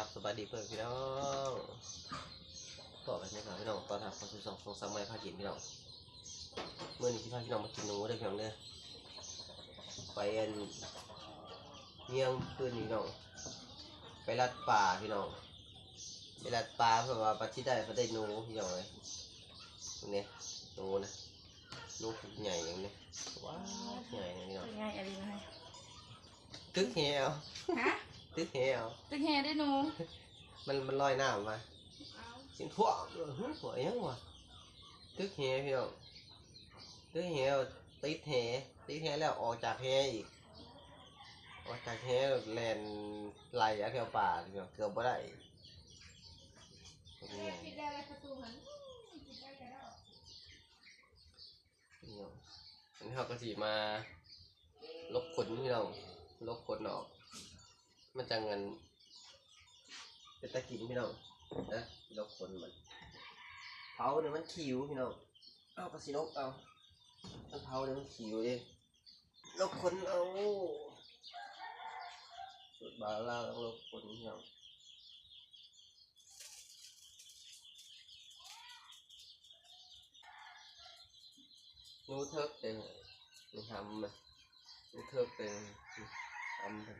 ครับสวัสดีเพื่อนพี่น้องต่อไปนะครับพี่น้องตอนทับคนที่สองสองสามไม้พากินพี่น้องเมื่อนี้ที่พาพี่น้องมากินหนูได้อพี่น้องเด้อไปอันเมี่ยงคืนนี้พี่น้องไปลัดป่าพี่น้องไปลัดป่าเพื่อว่าปลาที่ได้ปลาได้หนูพี่น้องเลยตรงนี้หนูนะหนูใหญ่อย่างนี้ว้าวใหญ่อย่างนี้พี่น้องเป็นไงอะไรนะตึกแหวฮะ ตึกแหวตึกแฮได้หนู มันมันลอยน้ำมากินทั่วเออหึหัวยังวะตึกแหพี่น้องตึกแหติดแหติดแหแล้วออกจากแหอีกออกจากแหแลนไหลอะแถวป่าพี่น้องเกือบบ่ได้ตรงนี้พี่น้องอันนี้เขาก็สีมา ลบขนพี่น้องลบขนออก มันจะเงินเป็นตะกินพี่น้องนะลบคนมันเผาเดี๋ยมันขิวพี่น้องเอากระสีนกเอามันเผาเดี๋ยมันขิวเองลบคนเอาสุดบาล่าต้องลบคนพี่น้องนูเทิบเต็มหนูทำมันนู้เทิบเต็มทำมัน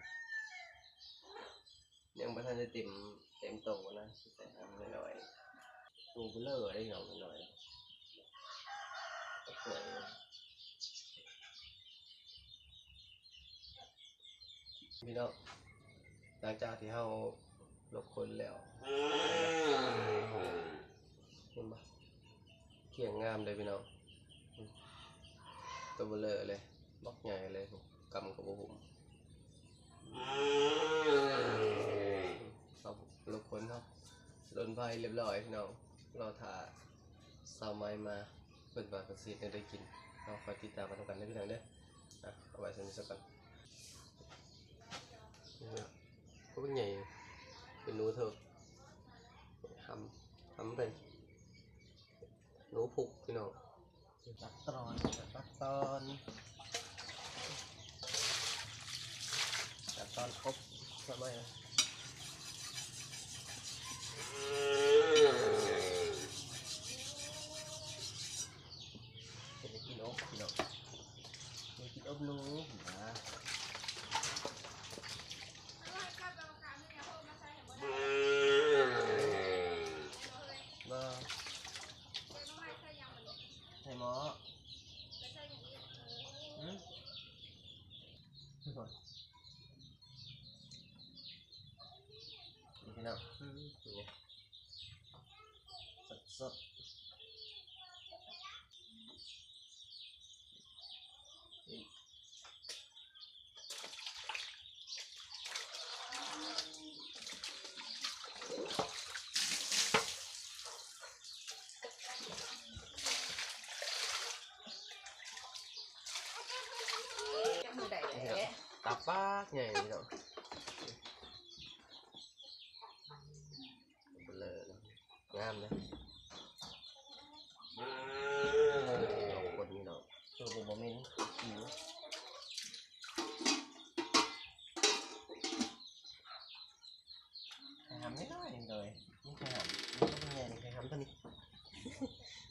ม่ทันได้เต็มเต็มโตนะแต่ทำหน่อยตูเบลอได้หน่อยหน่อยสวยพี่น้องหลังจากที่เราลบคนแล้วเห็นปะเขียงงามเลยพี่น้องตัวเบลอเลยบล็อกใหญ่เลยกำกับผม ลบคนครับโดนไฟเรียบร้อยพี่น้องเราถ่าสาวไม้มาเปิดบาประสิทธิ์ได้กินเราคอยติดตามมาทำกันได้พี่น้องเด้ออะเอาไว้สักนิดสักกันนี่นะก็เป็นไงเป็นหนูเถอะทำทำเป็นหนูผูกพี่น้องตัดตอนตัดตอนตัดตอนครบสมัยนะจะได้กินอบพี่น้องจะกินอบหนูนะมาใส่หมออืมก่อน นี่พี่น้องอืมนี่ไงสดสดๆนี่จับมือได้เลยตาปากใหญ่พี่น้องเบลอนะงามนะเอาคนนี่เนาะตัวบุบเมนคิวใครทำไม่ได้เลยนี่ใครทำนี่ก็เป็นไงนี่ใครทำตัวนี้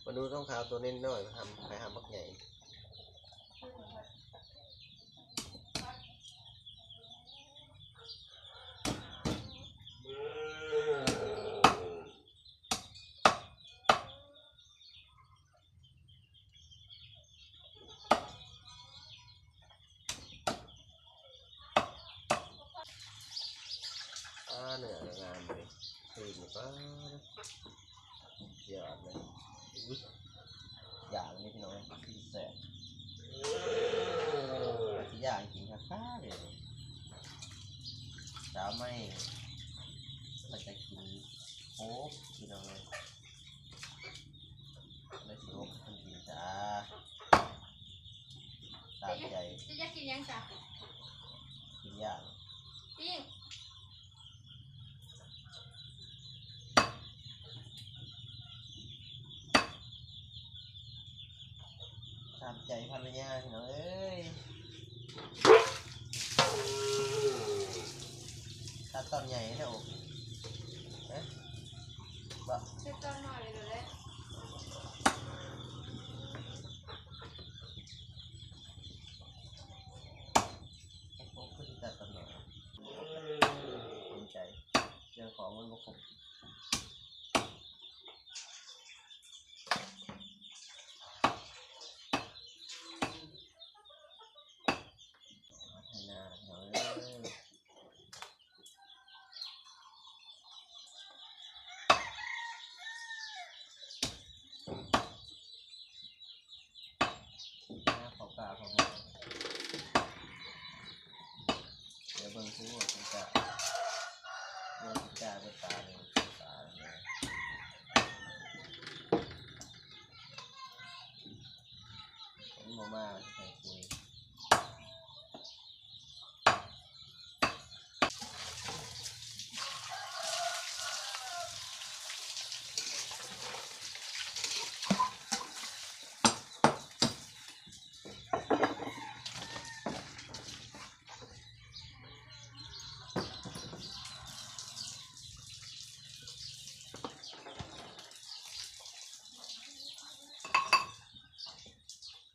มาดูต้องเท้าตัวนี้หน่อยมาทำใครทำบักใหญ่ เหนืองามเลยคืนป้าเยอดเลยอุ๊ยอย่างนี้พี่น้องพี่แสบที่อย่างกินข้าวๆเลยเช้าไม่เราจะกินโอ๊บพี่น้องเลยไม่สิโอ๊บคนกินจ้าตามใจจะอยากกินยังจ้ะกินอย่างปิ้งามใจภรรยาพี่น้องเอ้ยตัดตอนใหญ่นะโอ้นะบ่ เช็ดตอนหน่อยเลยเลย ผมก็จะตัดตำหน่อยสนใจเรื่องของมันบ่ครบพัฒนาเนาะ หน้าขอบตาขอบหัว เดี๋ยวเบิ่งซิว่าคุณจะเบิ่งคุณจะเป็นตาเลยตาเลยผมมามาจะไปคุย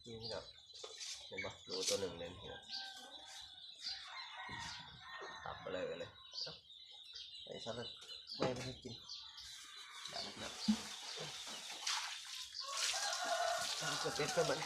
นี่พี่น้องเห็นปะรู ตัวหนึ่งเลยพี่น้องตับไปเลยเลยเอ้าไปซะเลยไม่ไม่ให้กินได้แล้วครับเอากระเป็ดก็เหมือน